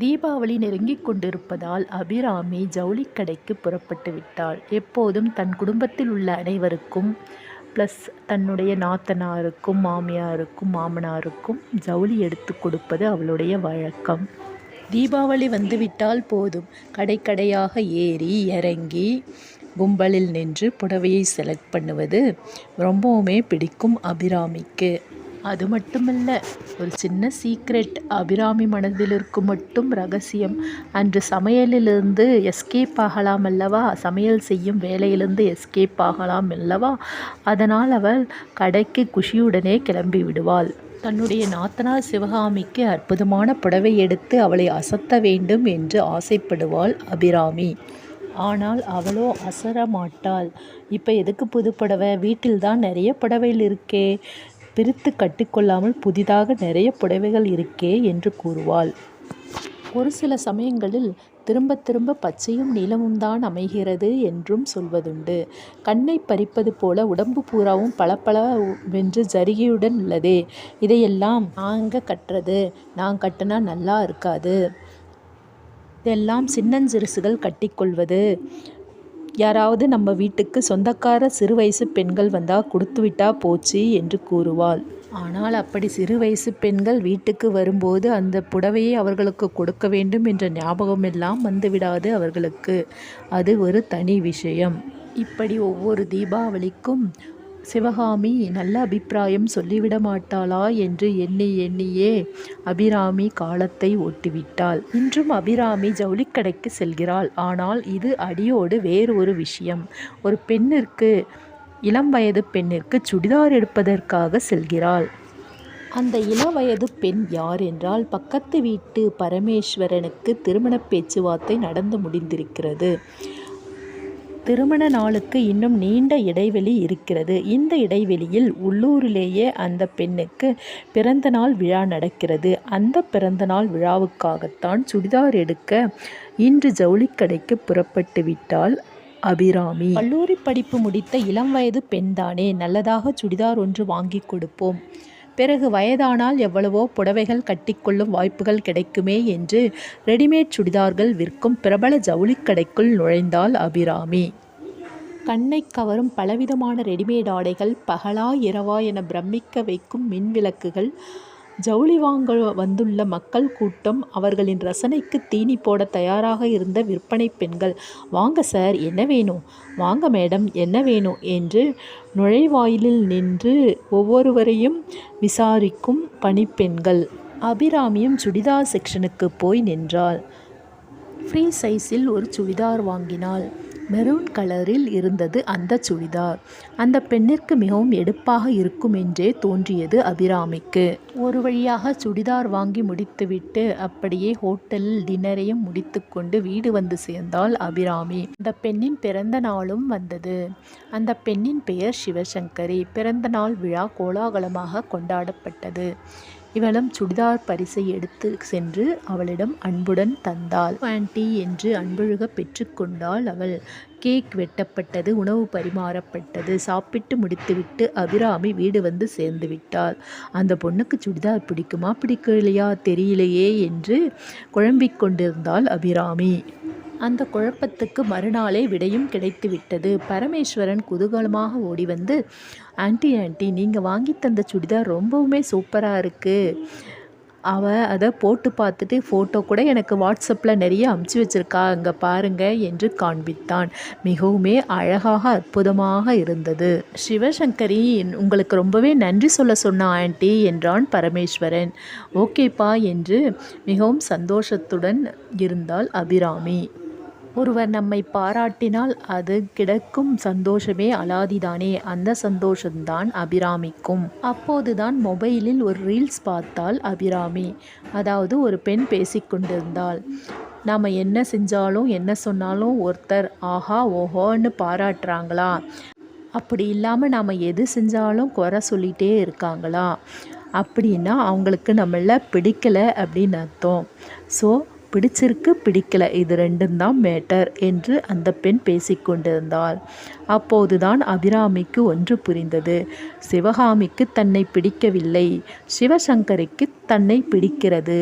தீபாவளி நெருங்கிக் கொண்டிருப்பதால் அபிராமி ஜவுளிக் கடைக்கு புறப்பட்டு விட்டாள். எப்போதும் தன் குடும்பத்தில் உள்ள அனைவருக்கும் ப்ளஸ் தன்னுடைய நாத்தனாருக்கும் மாமியாருக்கும் மாமனாருக்கும் ஜவுளி எடுத்துக் கொடுப்பது அவளுடைய வழக்கம். தீபாவளி வந்துவிட்டால் போதும் கடை கடையாக ஏறி இறங்கி கும்பலில் நின்று புடவையை செலக்ட் பண்ணுவது ரொம்பவுமே பிடிக்கும் அபிராமிக்கு. அது மட்டுமல்ல ஒரு சின்ன சீக்ரெட் அபிராமி மனதில் இருக்கும் மட்டும் ரகசியம் அன்று சமையலிலிருந்து எஸ்கேப் ஆகலாம் அல்லவா சமையல் செய்யும் வேலையிலிருந்து எஸ்கேப் ஆகலாம் அல்லவா அதனால் அவள் கடைக்கு குஷியுடனே கிளம்பி விடுவாள். தன்னுடைய நாத்தனார் சிவகாமிக்கு அற்புதமான புடவை எடுத்து அவளை அசத்த வேண்டும் என்று ஆசைப்படுவாள் அபிராமி. ஆனால் அவளோ அசர மாட்டாள். இப்போ எதுக்கு புது புடவை வீட்டில்தான் நிறைய புடவைகள் இருக்கே பிரித்து கட்டிக்கொள்ளாமல் புதிதாக நிறைய புடவைகள் இருக்கே என்று கூறுவாள். ஒரு சில சமயங்களில் திரும்பத் திரும்ப பச்சையும் நீளமும் தான் அமைகிறது என்றும் சொல்வதுண்டு. கண்ணைப் பறிப்பது போல உடம்பு பூராவும் பளபள வென்று ஜரிகையுடன் உள்ளதே இதையெல்லாம் நாங்க கட்டுறது நான் கட்டினா நல்லா இருக்காது. இதெல்லாம் சின்னஞ்சிறுசுகள் கட்டிக்கொள்வது. யாராவது நம்ம வீட்டுக்கு சொந்தக்கார சிறு வயசு பெண்கள் வந்தால் கொடுத்து விட்டா போச்சு என்று கூறுவாள். ஆனால் அப்படி சிறு வயசு பெண்கள் வீட்டுக்கு வரும்போது அந்த புடவையை அவர்களுக்கு கொடுக்க வேண்டும் என்ற ஞாபகமெல்லாம் வந்துவிடாது அவர்களுக்கு. அது ஒரு தனி விஷயம். இப்படி ஒவ்வொரு தீபாவளிக்கும் சிவகாமி நல்ல அபிப்பிராயம் சொல்லிவிட மாட்டாளா என்று எண்ணி எண்ணியே அபிராமி காலத்தை ஓட்டிவிட்டாள். இன்றும் அபிராமி ஜவுளிக்கடைக்கு செல்கிறாள். ஆனால் இது அடியோடு வேறு ஒரு விஷயம். ஒரு பெண்ணிற்கு இளம் வயது பெண்ணிற்கு சுடிதார் எடுப்பதற்காக செல்கிறாள். அந்த இளவயதுப் பெண் யார் என்றால் பக்கத்து வீட்டு பரமேஸ்வரனுக்கு திருமணப் பேச்சுவார்த்தை நடந்து முடிந்திருக்கிறது. திருமண நாளுக்கு இன்னும் நீண்ட இடைவெளி இருக்கிறது. இந்த இடைவெளியில் உள்ளூரிலேயே அந்த பெண்ணுக்கு பிறந்த நாள் விழா நடக்கிறது. அந்த பிறந்த நாள் விழாவுக்காகத்தான் சுடிதார் எடுக்க இன்று ஜவுளிக் கடைக்கு புறப்பட்டு விட்டால் அபிராமி. கல்லூரிப் படிப்பு முடித்த இளம் வயது பெண்தானே நல்லதாக சுடிதார் ஒன்று வாங்கிக் கொடுப்போம். பிறகு வயதானால் எவ்வளவோ புடவைகள் கட்டிக்கொள்ளும் வாய்ப்புகள் கிடைக்குமே என்று ரெடிமேட் சுடிதார்கள் விற்கும் பிரபல ஜவுளிக்கடைக்குள் நுழைந்தாள் அபிராமி. கண்ணை கவரும் பலவிதமான ரெடிமேட் ஆடைகள் பகலா இரவா என பிரமிக்க வைக்கும் மின் விளக்குகள் ஜவுளி வாங்க வந்துள்ள மக்கள் கூட்டம் அவர்களின் ரசனைக்கு தீனி போட தயாராக இருந்த விற்பனைப் பெண்கள் வாங்க சார் என்ன வேணும் வாங்க மேடம் என்ன வேணும் என்று நுழைவாயிலில் நின்று ஒவ்வொருவரையும் விசாரிக்கும் பணிப்பெண்கள். அபிராமியும் சுடிதார் செக்ஷனுக்கு போய் நின்றாள். ஃப்ரீ சைஸில் ஒரு சுடிதார் வாங்கினாள். மெரூன் கலரில் இருந்தது அந்த சுடிதார். அந்தப் பெண்ணிற்கு மிகவும் எடுப்பாக இருக்குமென்றே தோன்றியது அபிராமிக்கு. ஒரு வழியாக சுடிதார் வாங்கி முடித்துவிட்டு அப்படியே ஹோட்டலில் டின்னரையும் முடித்துக்கொண்டு வீடு வந்து சேர்ந்தாள் அபிராமி. அந்தப் பெண்ணின் பிறந்த நாளும் வந்தது. அந்த பெண்ணின் பெயர் சிவசங்கரி. பிறந்த நாள் விழா கோலாகலமாக கொண்டாடப்பட்டது. இவளும் சுடிதார் பரிசை எடுத்து சென்று அவளிடம் அன்புடன் தந்தாள். ஆண்டி என்று அன்பொழுகப் பெற்றுக்கொண்டாள் அவள். கேக் வெட்டப்பட்டது உணவு பரிமாறப்பட்டது. சாப்பிட்டு முடித்துவிட்டு அபிராமி வீடு வந்து சேர்ந்துவிட்டாள். அந்த பொண்ணுக்கு சுடிதார் பிடிக்குமா பிடிக்கலையா தெரியலையே என்று குழம்பிக் கொண்டிருந்தாள் அபிராமி. அந்த குழப்பத்துக்கு மறுநாளே விடையும் கிடைத்துவிட்டது. பரமேஸ்வரன் குதூகலமாக ஓடிவந்து ஆண்டி ஆண்டி நீங்கள் வாங்கித் தந்த சுடிதார் ரொம்பவுமே சூப்பராக இருக்குது அவ அதை போட்டு பார்த்துட்டு ஃபோட்டோ கூட எனக்கு வாட்ஸ்அப்பில் நிறைய அமுச்சு வச்சுருக்கா அங்கே பாருங்க என்று காண்பித்தான். மிகவுமே அழகாக அற்புதமாக இருந்தது. சிவசங்கரி உங்களுக்கு ரொம்பவே நன்றி சொல்ல சொன்ன ஆண்டி என்றான் பரமேஸ்வரன். ஓகேப்பா என்று மிகவும் சந்தோஷத்துடன் இருந்தாள் அபிராமி. ஒருவர் நம்மை பாராட்டினால் அது கிடைக்கும் சந்தோஷமே அலாதிதானே அந்த சந்தோஷம்தான் அபிராமிக்கும். அப்போதுதான் மொபைலில் ஒரு ரீல்ஸ் பார்த்தால் அபிராமி. அதாவது ஒரு பெண் பேசிக்கொண்டிருந்தாள் நாம் என்ன செஞ்சாலும் என்ன சொன்னாலும் ஒருத்தர் ஆஹா ஓஹோன்னு பாராட்டுறாங்களா அப்படி இல்லாமல் நாம் எது செஞ்சாலும் குறை சொல்லிட்டே இருக்காங்களா அப்படின்னா அவங்களுக்கு நம்மள பிடிக்கல அப்படின்னு அர்த்தம். ஸோ பிடிச்சிருக்கு பிடிக்கல. இது ரெண்டும் தான் மேட்டர் என்று அந்த பெண் பேசிக்கொண்டிருந்தாள் அப்போதுதான் அபிராமிக்கு ஒன்று புரிந்தது. சிவகாமிக்கு தன்னை பிடிக்கவில்லை. சிவசங்கரிக்கு தன்னை பிடிக்கிறது.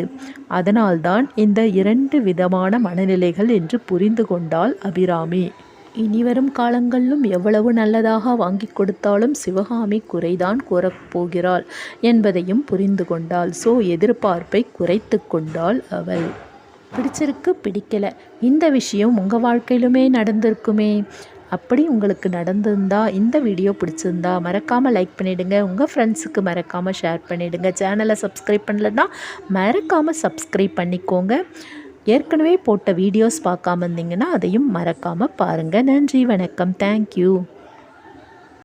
அதனால்தான் இந்த இரண்டு விதமான மனநிலைகள் என்று புரிந்து கொண்டாள் அபிராமி. இனிவரும் காலங்களிலும் எவ்வளவு நல்லதாக வாங்கி கொடுத்தாலும் சிவகாமி குறைதான் கூறப்போகிறாள் என்பதையும் புரிந்து கொண்டாள். ஸோ எதிர்பார்ப்பை குறைத்து கொண்டாள் அவள். பிடிச்சிருக்கு பிடிக்கல. இந்த விஷயம் உங்கள் வாழ்க்கையிலுமே நடந்திருக்குமே. அப்படி உங்களுக்கு நடந்திருந்தா இந்த வீடியோ பிடிச்சிருந்தா மறக்காமல் லைக் பண்ணிவிடுங்க உங்கள் ஃப்ரெண்ட்ஸுக்கு மறக்காமல் ஷேர் பண்ணிவிடுங்க சேனலை சப்ஸ்கிரைப் பண்ணலன்னா மறக்காமல் சப்ஸ்கிரைப் பண்ணிக்கோங்க. ஏற்கனவே போட்ட வீடியோஸ் பார்க்காம இருந்தீங்கன்னா அதையும் மறக்காமல் பாருங்கள் நன்றி வணக்கம். தேங்க்யூ